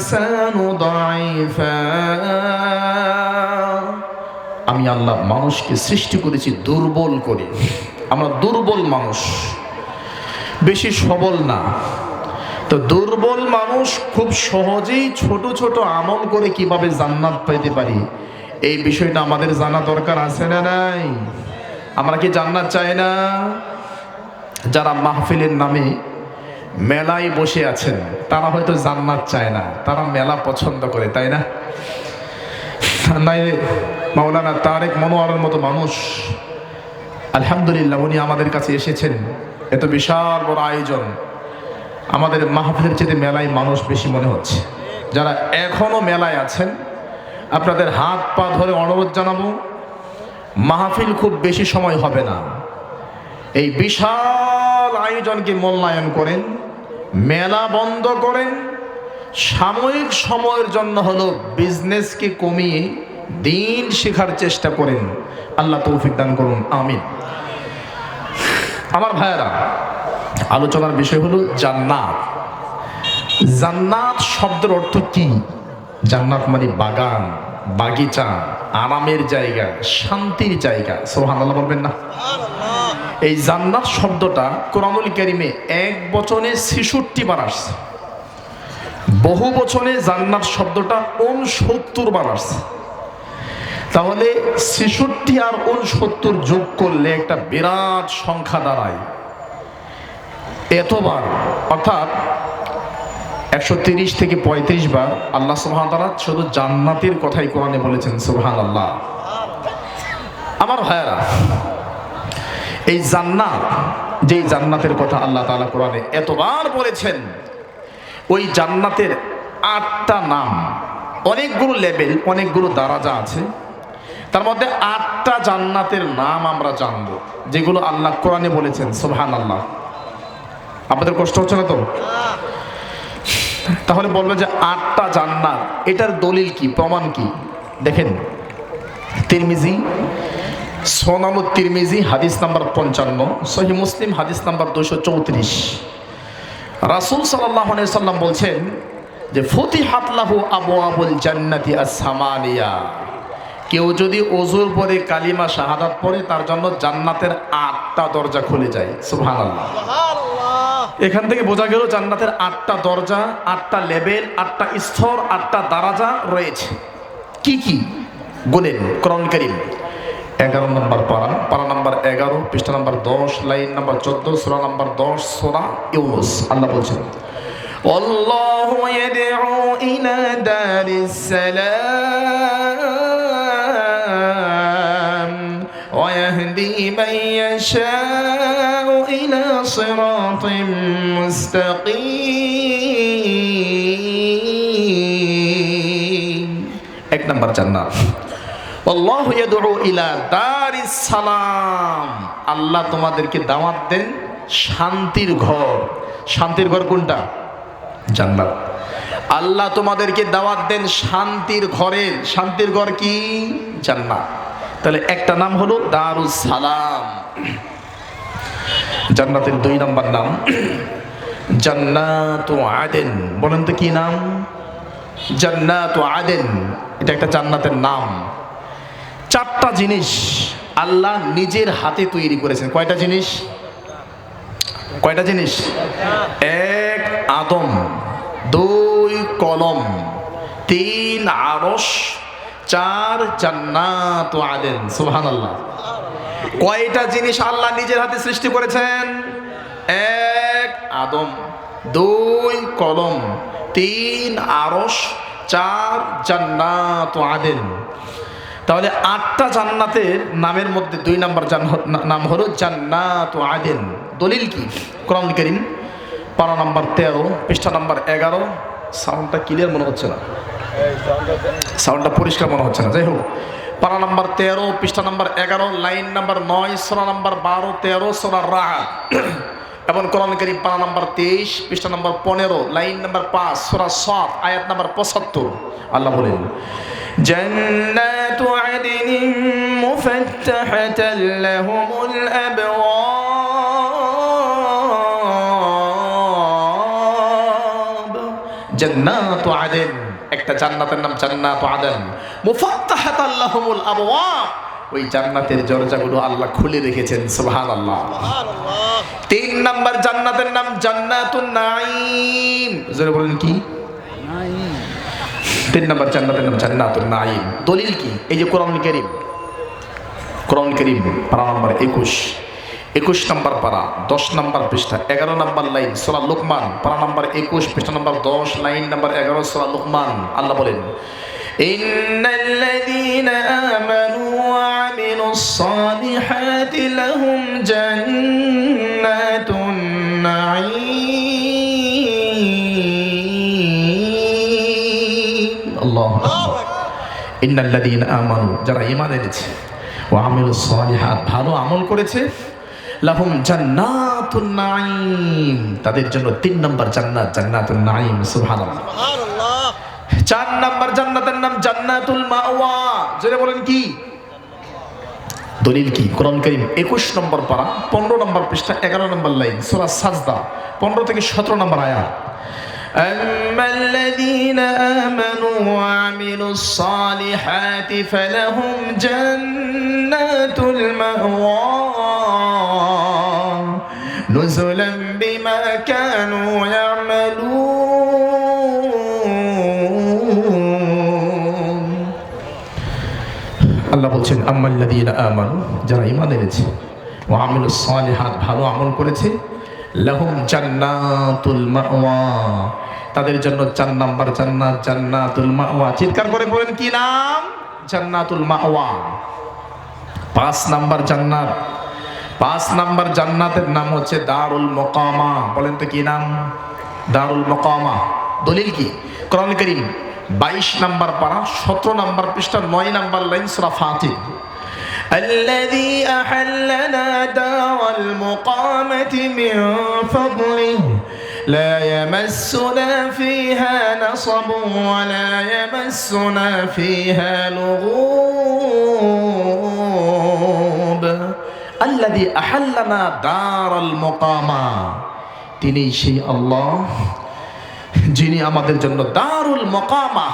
الإنسان ضعيفا আমি আল্লাহ মানুষকে সৃষ্টি করেছি দুর্বল করে আমরা দুর্বল মানুষ বেশি সবল না তো দুর্বল মানুষ খুব সহজেই ছোট ছোট আমল করে কিভাবে জান্নাত পেতে পারি এই বিষয়টা আমাদের জানা দরকার আছে না নাই আমরা কি জান্নাত চাই না যারা মাহফিলের নামে মেলায় বসে আছেন। তারা হয়তো জান্নাত চায় না। তারা মেলা পছন্দ করে, তাই না? মাওলানা তারেক মনোয়ারের মতো মানুষ, আলহামদুলিল্লাহ উনি আমাদের কাছে এসেছেন। এত বিশাল বড় আয়োজন। আমাদের মাহফিলের চেয়ে মেলায় মানুষ বেশি মনে হচ্ছে। যারা এখনও মেলায় আছেন, আপনাদের হাত পা ধরে অনুরোধ জানাব, মাহফিল খুব বেশি সময় হবে না। এই বিশাল আয়োজনকে মূল্যায়ন করেন, মেলা বন্ধ করেন, সাময়িক সময়ের জন্য হলো বিজনেসকে কমিয়ে দিন শেখার চেষ্টা করেন। আল্লাহ তৌফিক দান করুন, আমিন। আমার ভাইয়েরা, আলোচনার বিষয় হলো জান্নাত। জান্নাত শব্দের অর্থ কি? জান্নাত মানে বাগান, বাগিচা, আরামের জায়গা, শান্তির জায়গা। সোহান আল্লাহ বলবেন না? এই জান্নাত শব্দটা কোরআনুল কারিমে এক বচনে ছেষট্টি বার আসছে। বহু বচনে জান্নাত শব্দটা উনসত্তর বার আসছে। তাহলে ছেষট্টি আর উনসত্তর যোগ করলে একটা বিরাট সংখ্যা দাঁড়ায়। এতবার, অর্থাৎ একশো তিরিশ থেকে পঁয়ত্রিশ বার আল্লাহ সুবহান তারা শুধু জান্নাতের কথাই কোরআনে বলেছেন সুবহান আল্লাহ আমার ভাইয়ারা এই জান্নাত, যেই জান্নাতের কথা আল্লাহ তাআলা কোরআনে এতবার বলেছেন, ওই জান্নাতের আটটা নাম, অনেকগুলো লেভেল, অনেকগুলো দারাজা আছে। তার মধ্যে আটটা জান্নাতের নাম আমরা জানব, যেগুলো আল্লাহ কোরআনে বলেছেন সুবহান আল্লাহ আপনাদের কষ্ট হচ্ছে না তো? তাহলে বলবেন যে আটটা জান্নাত, এটার দলিল কি, প্রমাণ কি? দেখেন, তিরমিজি সোনামু তিরমিজি হাদিস নাম্বার পঞ্চান্ন সহি মুসলিম হাদিস নাম্বার দুশো চৌত্রিশ। রাসুল সাল্লাহ সাল্লাম বলছেন যে ফতি হাতলাহু আবু আবুল জান্নাতি আসামানিয়া কেউ যদি অজুর পরে কালিমা শাহাদাত পরে তার জন্য জান্নাতের আটটা দরজা খুলে যায়। সুবহানাল্লাহ। এখান থেকে বোঝা গেল জান্নাতের আটটা দরজা আটটা লেভেল আটটা স্তর আটটা দারাজা রয়েছে। কি কি? গুনেন করণ করিম। এগারো নম্বর পারা পারা নাম্বার এগারো পৃষ্ঠা নাম্বার দশ লাইন নাম্বার চোদ্দ সোরা নাম্বার দশ সোরা ইউনুস আল্লাহ বলছেন والله يدعو إلى دار السلام ويهدي من يشاء إلى صراط مستقيم এক নম্বর জান্নাত আল্লাহ তোমাদেরকে দাওয়াত দেন শান্তির ঘর। শান্তির ঘর কোনটা? জান্নাত। আল্লাহ তোমাদেরকে দাওয়াত দেন শান্তির ঘরের শান্তির ঘর কি? জান্নাত। তাহলে একটা নাম হলো দারুস সালাম। জান্নাতের দুই নাম্বার নাম জান্নাত আদেন। বলেন তো কি নাম? জান্নাত আদেন। এটা একটা জান্নাতের নাম। চারটা জিনিস আল্লাহ নিজের হাতে তৈরি করেছেন। কয়টা জিনিস? কয়টা জিনিস? এক আদম, দুই কলম, তিন আরস চার জান্নাত আদেন। সুবহান আল্লাহ কয়টা জিনিস আল্লাহ নিজের হাতে সৃষ্টি করেছেন? এক আদম, দুই কলম, তিন আরস চার জান্নাত আদেন। তাহলে আটটা জান্নাতের নামের মধ্যে দুই নাম্বার নাম হলো জান্নাত আদেন। দলিল কি? কোরআন করিম পারা নাম্বার তেরো, পৃষ্ঠা নাম্বার এগারো। সাউন্ডটা ক্লিয়ার মনে হচ্ছে না? সাউন্ডটা পরিষ্কার মনে হচ্ছে না। যাই হোক পারা নাম্বার তেরো, পৃষ্ঠা নাম্বার এগারো, লাইন নাম্বার নয় সোনা নাম্বার বারো, তেরো সোনার রা এবং কোরআন করিম পারা নাম্বার তেইশ, পৃষ্ঠা নাম্বার পনেরো, লাইন নাম্বার পাঁচ সোনা সাত, আয়াত নাম্বার পঁচাত্তর। আল্লাহ বলেন, জন্নাত عدن مفتحة لهم الأبواب জান্নাতু আদেন একটা জান্নাতের নাম জান্নাতু আদেন মুফাত্তাহাত আল্লাহুমুল আবওয়াব ওই জান্নাতের দরজাগুলো আল্লাহ খুলে রেখেছেন সুবহানাল্লাহ তিন নাম্বার জান্নাতের নাম জান্নাতুন নাঈম জোরে বলেন কি তিন নাম্বার জান্নাতের নাম জান্নাতুন নাঈম দলিল কি এই যে কোরআন কারীম কোরআন করিম পারা নম্বর একুশ একুশ নম্বর পারা দশ নম্বর পৃষ্ঠা এগারো নম্বর লাইন সোলা লুকমান পারা নম্বর একুশ পৃষ্ঠা নম্বর দশ লাইন নম্বর এগারো সোলা লুকমান আল্লাহ বলেন إن الذين آمنوا وعملوا الصالحات لهم جنات ইন্নাল্লাযীনা আমানু যারা ঈমান এনেছে ও আমিলুস সালিহাত ভালো আমল করেছে লাহুম জান্নাতুন নাঈম। তাদের জন্য তিন নম্বর জান্নাত জান্নাতুন নাঈম সুবহানাল্লাহ। চার নম্বর জান্নাতের নাম জান্নাতুল মাওয়া। জোরে বলেন কি? দলিল কি? কোরআন করিম একুশ নম্বর পারা পনেরো নম্বর পৃষ্ঠা এগারো নম্বর লাইন সূরা সাজদা পনেরো থেকে সতেরো নম্বর আয়াত। أما الذين آمنوا وعملوا الصالحات فلهم جنات المأوى نزلا بما كانوا يعملون আল্লাহ বলছেন আম্মাল্লাদিনা আমানু যারা ঈমান এনেছে ও আমিলুস সালিহাত ভালো আমল করেছে লাহুম জান্নাতুল মাওয়া। তাদের জন্য চার নাম্বার জান্নাত, জান্নাতুল মাওয়া। চিৎকার করে বলেন, কি নাম? জান্নাতুল মাওয়া। পাঁচ নাম্বার জান্নাত। পাঁচ নাম্বার জান্নাতের নাম হচ্ছে দারুল মকামা। বলেন তো কি নাম? দারুল মকামা। দলিল কি? করিম বাইশ নাম্বার পারা, সতেরো নাম্বার পৃষ্ঠা, নয় নাম্বার লাইন সুরা ফাতিহ। الذي أحلنا دار المقامة من فضله لا يمسنا فيها نصب ولا يمسنا فيها لغوب الذي أحلنا دار المقامة তিনি সেই আল্লাহ যিনি আমাদের জন্য দারুল মকামা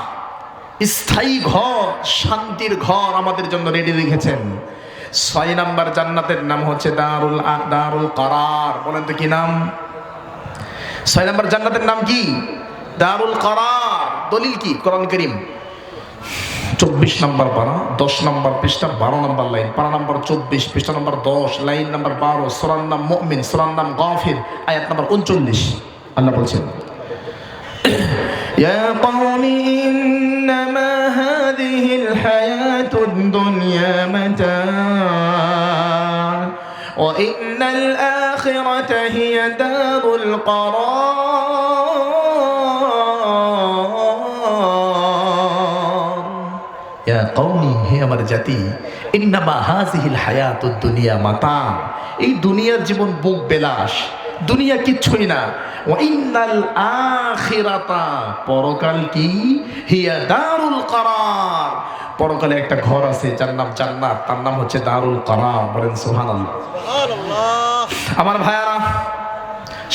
স্থায়ী ঘর, শান্তির ঘর আমাদের জন্য রেডি রেখেছেন। ছয় নাম্বার জান্নাতের নাম হচ্ছে দারুল দারুল করার। বলেন তো কি নাম? ছয় নাম্বার জান্নাতের নাম কি? দারুল করার। দলিল কি? কোরআন করিম। চব্বিশ নম্বর পারা, দশ নম্বর পৃষ্ঠা, বারো নম্বর লাইন। পারা নম্বর চব্বিশ, পৃষ্ঠা নম্বর দশ, লাইন নম্বর বারো, সোরান নাম মমিন, সোরান নাম গফির, আয়াত নম্বর উনচল্লিশ। আল্লাহ বলছেন يا قوم إنما هذه الحياة الدنيا متاع وإن الآخرة هي دار القرار يا قومي হে আমার জাতি ইন্নামা হাজিহিল হায়াতুদ দুনিয়া মাতা এই দুনিয়ার জীবন বুক বিলাস দুনিয়া কিচ্ছুই না। ও ইন্নাল আখিরাতা পরকাল কি? হিয়া দারুল করার। পরকালে একটা ঘর আছে যার নাম জান্নাত তার নাম হচ্ছে দারুল করার বলেন সুবহানাল্লাহ। আমার ভাইয়ারা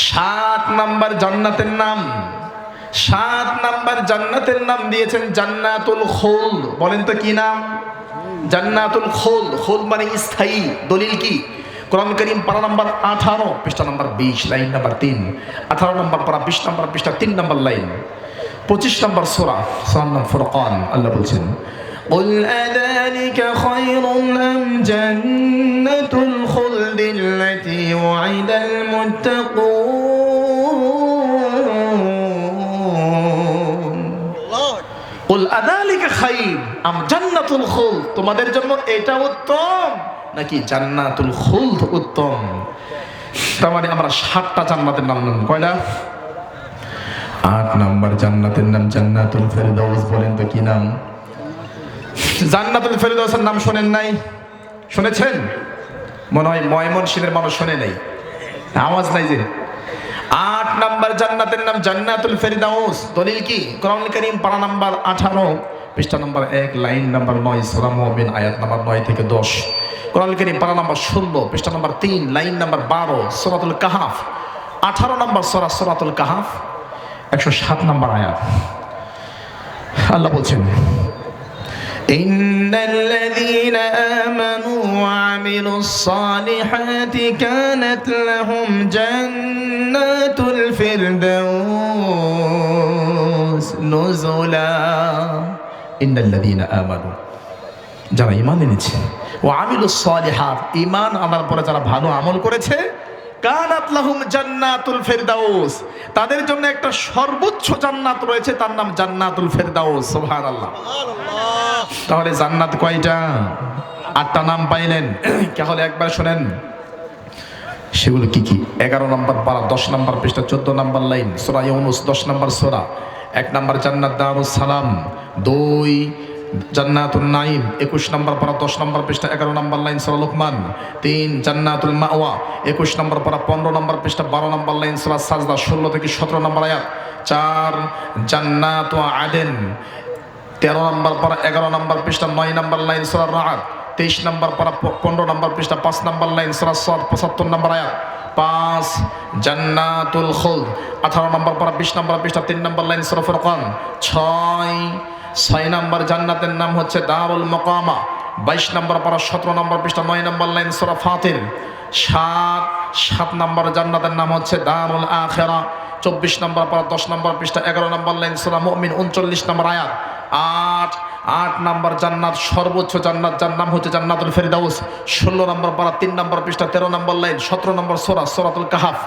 সাত নাম্বার জান্নাতের নাম সাত নাম্বার জান্নাতের নাম দিয়েছেন জান্নাতুল খোল। বলেন তো কি নাম? জান্নাতুল খোল। খোল মানে স্থায়ী দলিল কি? কোরআন করিম পারা নাম্বার আঠারো পৃষ্ঠা নাম্বার বিশ লাইন নাম্বার তিন আঠারো নাম্বার পারা বিশ নাম্বার পৃষ্ঠা তিন নাম্বার লাইন পঁচিশ নাম্বার সোরা সোরার নাম ফুরকান আল্লাহ বলছেন قل أذلك خير أم جنة الخلد التي وعد المتقون قل أذلك خير أم جنة الخلد তোমাদের জন্য এটা উত্তম নাকি জান্নাতুল খুলদ উত্তম? তার মানে আমরা সাতটা জান্নাতের নাম নাম কয়টা? আট নাম্বার জান্নাতের নাম জান্নাতুল ফেরদাউস বলেন তো কি নাম? জান্নাতুল ফেরদাউসের নাম শোনেন নাই? শুনেছেন? মনে হয় ময়মন সিনের মানুষ শোনে নাই। আওয়াজ নাই যে। আট নাম্বার জান্নাতের নাম জান্নাতুল ফেরদাউস। দলিল কি? কোরআন করিম পারা নাম্বার আঠারো। পৃষ্ঠা নাম্বার এক লাইন নাম্বার নয় সোরা মুমিন আয়াত নাম্বার নয় থেকে দশ কোরআন করিম পারা নাম্বার ষোলো পৃষ্ঠা নাম্বার তিন লাইন নাম্বার বারো সোরাতুল কাহাফ আঠারো নাম্বার সোরা সোরাতুল কাহাফ একশো সাত নম্বর আয়াত আল্লাহ বলছেন إن الذين آمنوا وعملوا الصالحات كانت لهم جنات الفردوس نزلا ইন্দাল্লাদিনা আমানু। যারা ইমান এনেছে, ও আমিল সালিহাত ইমান আনার পরে যারা ভালো আমল করেছে, কানাত লাহুম জান্নাতুল ফেরদাউস। তাদের জন্য একটা সর্বোচ্চ জান্নাত রয়েছে, তার নাম জান্নাতুল ফেরদাউস, সুবহানাল্লাহ। তাহলে জান্নাত কয়টা? আটটা নাম পাইলেন। তাহলে একবার শুনেন। সেগুলো কি কি? এগারো নম্বর পারা, দশ নম্বর পৃষ্ঠা, চোদ্দ নম্বর লাইন, সোরা ইউনুস, দশ নম্বর সোরা। এক নম্বর জান্নাত দারুস সালাম, দুই জান্নাতুল নাইম একুশ নম্বর পারা দশ নম্বর পৃষ্ঠা, এগারো নম্বর লাইন সোরা লোকমান, তিন জান্নাতুল মাওয়া, একুশ নম্বর পারা পনেরো নম্বর পৃষ্ঠা, বারো নম্বর লাইন সোরা সাজদা, ষোলো থেকে সতেরো নম্বর আয়াত, চার জান্নাত আদেন, তেরো নম্বর পারা এগারো নম্বর পৃষ্ঠা, নয় নম্বর লাইন সোরা রাত তেইশ নম্বর পারা পনেরো নম্বর পৃষ্ঠা, পাঁচ নম্বর লাইন সোরা সদ, পঁচাত্তর নম্বর আয়াত। পাঁচ, জান্নাতুল খুলদ। আঠারো নম্বর পারা বিশ নম্বর পৃষ্ঠা, তিন নম্বর লাইন সোরা ফুরকান। ছয় ছয় নম্বর জান্নাতের নাম হচ্ছে দারুল মকামা। বাইশ নম্বর পারা সতেরো নম্বর পৃষ্ঠা, নয় নম্বর লাইন সোরা ফাতির সাত সাত নম্বর জান্নাতের নাম হচ্ছে দারুল আখেরা। চব্বিশ নম্বর পারা দশ নম্বর পৃষ্ঠা, এগারো নম্বর লাইন সোরা মমিন। উনচল্লিশ নম্বর আয়াত। আট আট নম্বর জান্নাত, সর্বোচ্চ জান্নাত, যার নাম হচ্ছে জান্নাতুল ফেরিদাউস। ষোলো নম্বর পারা, তিন নম্বর পৃষ্ঠা, তেরো নম্বর লাইন, সতেরো নম্বর সোরা, সোরাতুল কাহাফ,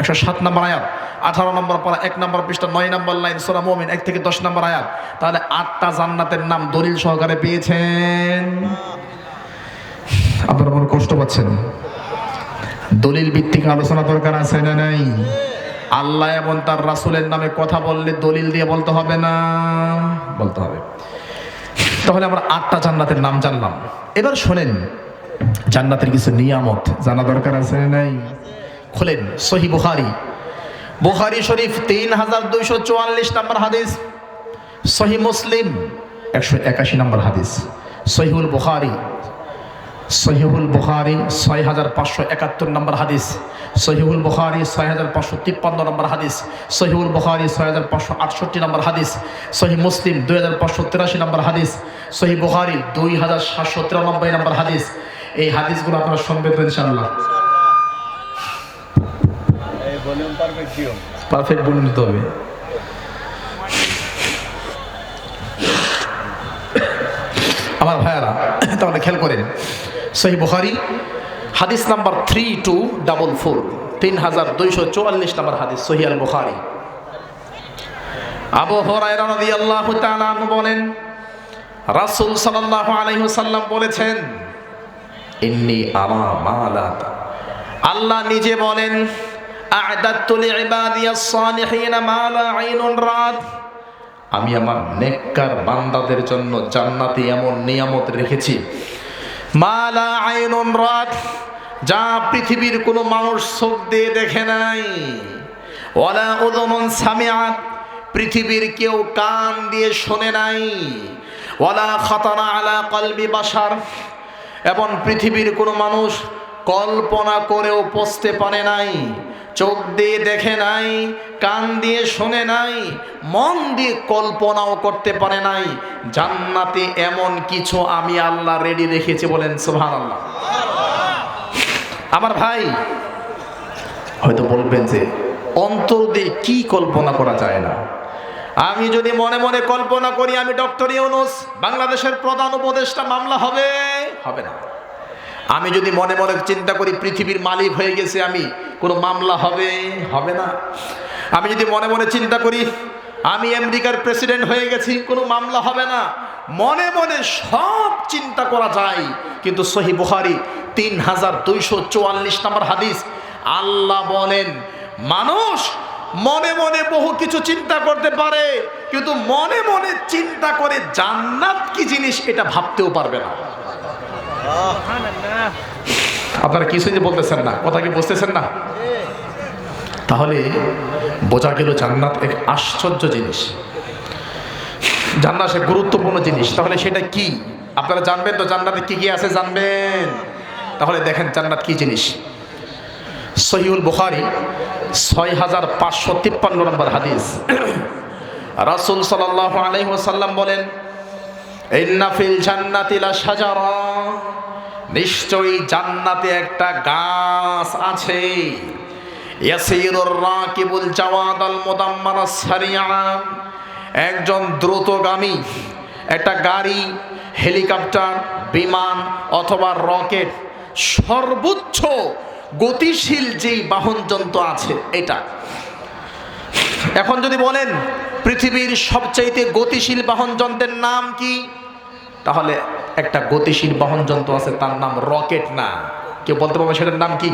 একশো সাত নম্বর আয়াত। আঠারো নম্বর পারা, এক নম্বর পৃষ্ঠা, নয় নম্বর লাইন, সোরা মোমিন, এক থেকে দশ নম্বর আয়াত। তাহলে আটটা জান্নাতের নাম দলিল সহকারে পেয়েছেন। আপনারা কষ্ট পাচ্ছেন? দলিল ভিত্তিক আলোচনা দরকার আছে না নাই? আল্লাহ এবং তার রাসূলের নামে কথা বললে দলিল দিয়ে বলতে হবে না। বলতে হবে। তাহলে আমরা আটটা জান্নাতের নাম জানলাম। এবার শোনেন, জান্নাতের কিছু নিয়ামত জানা দরকার আছে নাই? খোলেন, সহি বুখারি। বুখারি শরীফ তিন হাজার দুইশো চুয়াল্লিশ নম্বর হাদিস, সহি মুসলিম একশো একাশি নম্বর হাদিস সহিউল বুখারি। সহিহুল বুখারি ছয় হাজার পাঁচশো একাত্তর নম্বর হাদিস। সহিহুল বুখারি ছয় হাজার পাঁচশো তিপ্পান্ন নম্বর হাদিস। সহিহুল বুখারি ছয় হাজার পাঁচশো আটষট্টি নম্বর হাদিস। সহি মুসলিম দুই হাজার পাঁচশো তিরাশি নম্বর হাদিস। সহি বুখারি দুই হাজার সাতশো তিরানব্বই নম্বর হাদিস। এই হাদিসগুলো আপনারা শুনবেন তো ইনশাআল্লাহ। পারফেক্ট বলে নিতে হবে আমার ভাইয়ারা, তাহলে খেয়াল করেন। সহি বুখারি, হাদিস number three two double four তিন হাজার দুইশো চুয়াল্লিশ নাম্বার হাদিস, সহি আল বুখারি আবু রাদিয়াল্লাহু তাআলা বলেন, রাসূল সাল্লাল্লাহু আলাইহি বলেছেন, ইন্নি আরা মালাত আল্লাহ নিজে বলেন আ'দাতু লিইবাদিয়াস সালিহিনা মা লা আইনুন রাত আমি আমার নেককার বান্দাদের জন্য জান্নাতে এমন নিয়ামত রেখেছি। মালা আইনুন রাত যা পৃথিবীর কোনো মানুষ চোখ দিয়ে দেখে নাই। ওয়ালা উদুনুন সামিআত, পৃথিবীর কেউ কান দিয়ে শোনে নাই। ওয়ালা খাতারা আলা কলবি বাসার এবং পৃথিবীর কোনো মানুষ কল্পনা করেও পৌঁছতে পারে নাই। চোখ দিয়ে দেখে নাই, কান দিয়ে শোনে নাই, মন দিয়ে কল্পনাও করতে পারে নাই, জান্নাতে এমন কিছু আমি আল্লাহ রেডি রেখেছি বলেন সুহান আল্লাহ আমার ভাই, হয়তো বলবেন যে অন্তর দিয়ে কি কল্পনা করা যায় না? আমি যদি মনে মনে কল্পনা করি, আমি ডক্টর ইউনুস, বাংলাদেশের প্রধান উপদেষ্টা, মামলা হবে? হবে না। আমি যদি মনে মনে চিন্তা করি পৃথিবীর মালিক হয়ে গেছে আমি, কোনো মামলা হবে? হবে না। আমি যদি মনে মনে চিন্তা করি, আমি আমেরিকার প্রেসিডেন্ট হয়ে গেছি, কোনো মামলা হবে না। মনে মনে সব চিন্তা করা যায়, কিন্তু সহি বুখারি তিন হাজার দুইশো চুয়াল্লিশ নম্বর হাদিস, আল্লাহ বলেন, মানুষ মনে মনে বহু কিছু চিন্তা করতে পারে, কিন্তু মনে মনে চিন্তা করে জান্নাত কি জিনিস এটা ভাবতেও পারবে না। আপনারা কিছুই যে বলতেছেন না, কথা কি বুঝতেছেন না? তাহলে বোঝা গেল জান্নাত এক আশ্চর্য জিনিস। জান্নাত গুরুত্বপূর্ণ জিনিস। তাহলে সেটা কি? আপনারা জানবেন তো জান্নাতে কি কি আছে? জানবেন। তাহলে দেখেন জান্নাত কি জিনিস। সহিউল বুখারি ছয় হাজার পাঁচশো তিপ্পান্ন নম্বর হাদিস। রাসুল সাল্লাহ আলহিহাসাল্লাম বলেন ইন্নাফিল জান্নাতিলা সাজারা নিশ্চয়ই জান্নাতে একটা গাছ আছে। একজন দ্রুতগামী, একটা গাড়ি, হেলিকপ্টার, বিমান অথবা রকেট, সর্বোচ্চ গতিশীল যেই বাহন যন্ত্র আছে, এটা। এখন যদি বলেন পৃথিবীর সবচাইতে গতিশীল বাহন যন্ত্রের নাম কি? তাহলে একটা গতিশীল বাহন যন্ত্র আছে, তার নাম রকেট না। কেউ বলতে পারবে সেটার নাম কি?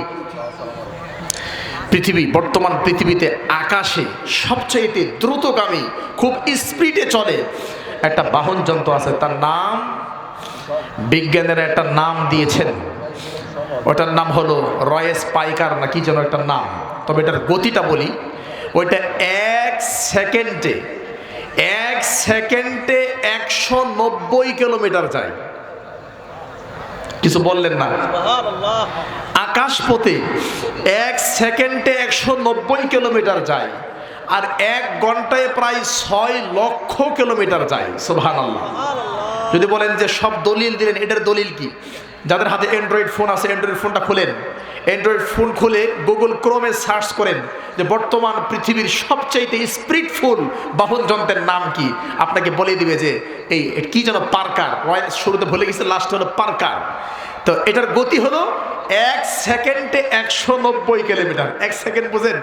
পৃথিবী, বর্তমান পৃথিবীতে আকাশে সবচাইতে দ্রুতগামী, খুব স্পিডে চলে একটা বাহন যন্ত্র আছে, তার নাম বিজ্ঞানের একটা নাম দিয়েছেন। ওটার নাম হলো রয়েস পাইকার না, কি যেন একটা নাম। তবে এটার গতিটা বলি। ওইটা এক সেকেন্ডে এক সেকেন্ডে একশো নব্বই কিলোমিটার যায়। কিছু বললেন না? আকাশপথে এক সেকেন্ডে একশো নব্বই কিলোমিটার যায় আর এক ঘন্টায় প্রায় ছয় লক্ষ কিলোমিটার যায়। সুবহান আল্লাহ যদি বলেন যে সব দলিল দিলেন, এটার দলিল কি? যাদের হাতে অ্যান্ড্রয়েড ফোন আছে অ্যান্ড্রয়েড ফোনটা খুলেন। অ্যান্ড্রয়েড ফোন খুলে গুগল ক্রোমে সার্চ করেন যে বর্তমান পৃথিবীর সবচাইতে স্পিডফুল বাহন যন্ত্রের নাম কি? আপনাকে বলে দিবে যে এই কি যেন পার্কার শুরুতে ভুলে গেছে লাস্ট হলো পার্কার তো এটার গতি হলো এক সেকেন্ডে একশো নব্বই কিলোমিটার। এক সেকেন্ড বুঝেন?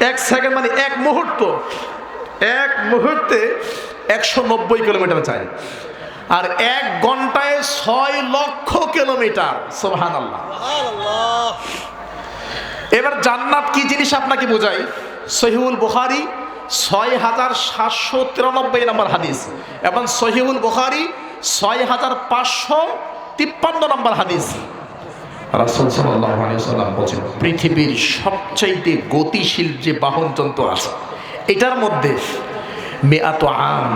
এক সেকেন্ড মানে এক মুহূর্ত। এক মুহূর্তে একশো নব্বই কিলোমিটার যায় আর এক ঘন্টায় ছয় লক্ষ কিলোমিটার সোহান আল্লাহ এবার জান্নাত কি জিনিস আপনাকে বোঝাই? সহিউল বুখারি ছয় হাজার সাতশো তিরানব্বই নম্বর হাদিস এবং সহিউল বুখারি ছয় হাজার পাঁচশো তিপ্পান্ন নম্বর হাদিস। পৃথিবীর সবচাইতে গতিশীল যে বাহন যন্ত্র আছে, এটার মধ্যে মেয়াত আম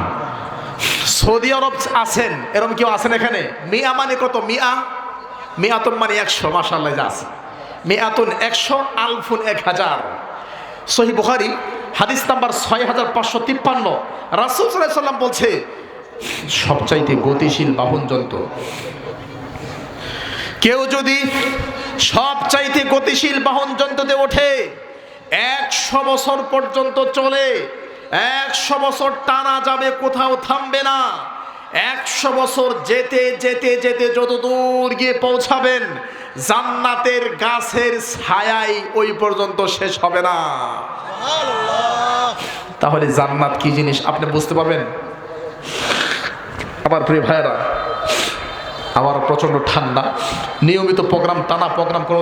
সৌদি আরব আছেন? এরকম কেউ আছেন এখানে? মিয়া মানে কত? মিয়া? মিয়াতন মানে একশো মাসাল্লাহ যা আছে। মেয়াতুন একশো, আলফুন এক হাজার। সহি বুখারি, হাদিস নাম্বার ছয় হাজার পাঁচশো তিপ্পান্ন। রাসুল সাল্লাম বলছে, সবচাইতে গতিশীল বাহন যন্ত্র কেউ যদি সবচাইতে গতিশীল বাহন যন্ত্রতে ওঠে, একশো বছর পর্যন্ত চলে একশো বছর টানা যাবে, কোথাও থামবে না। একশো বছর যেতে যেতে যেতে যত দূর গিয়ে পৌঁছাবেন, জান্নাতের গাছের ছায়াই ওই পর্যন্ত শেষ হবে না। তাহলে জান্নাত কি জিনিস আপনি বুঝতে পারবেন? আমার প্রিয় ভাইয়েরা, আমার প্রচণ্ড ঠান্ডা। নিয়মিত প্রোগ্রাম, টানা প্রোগ্রাম কোনো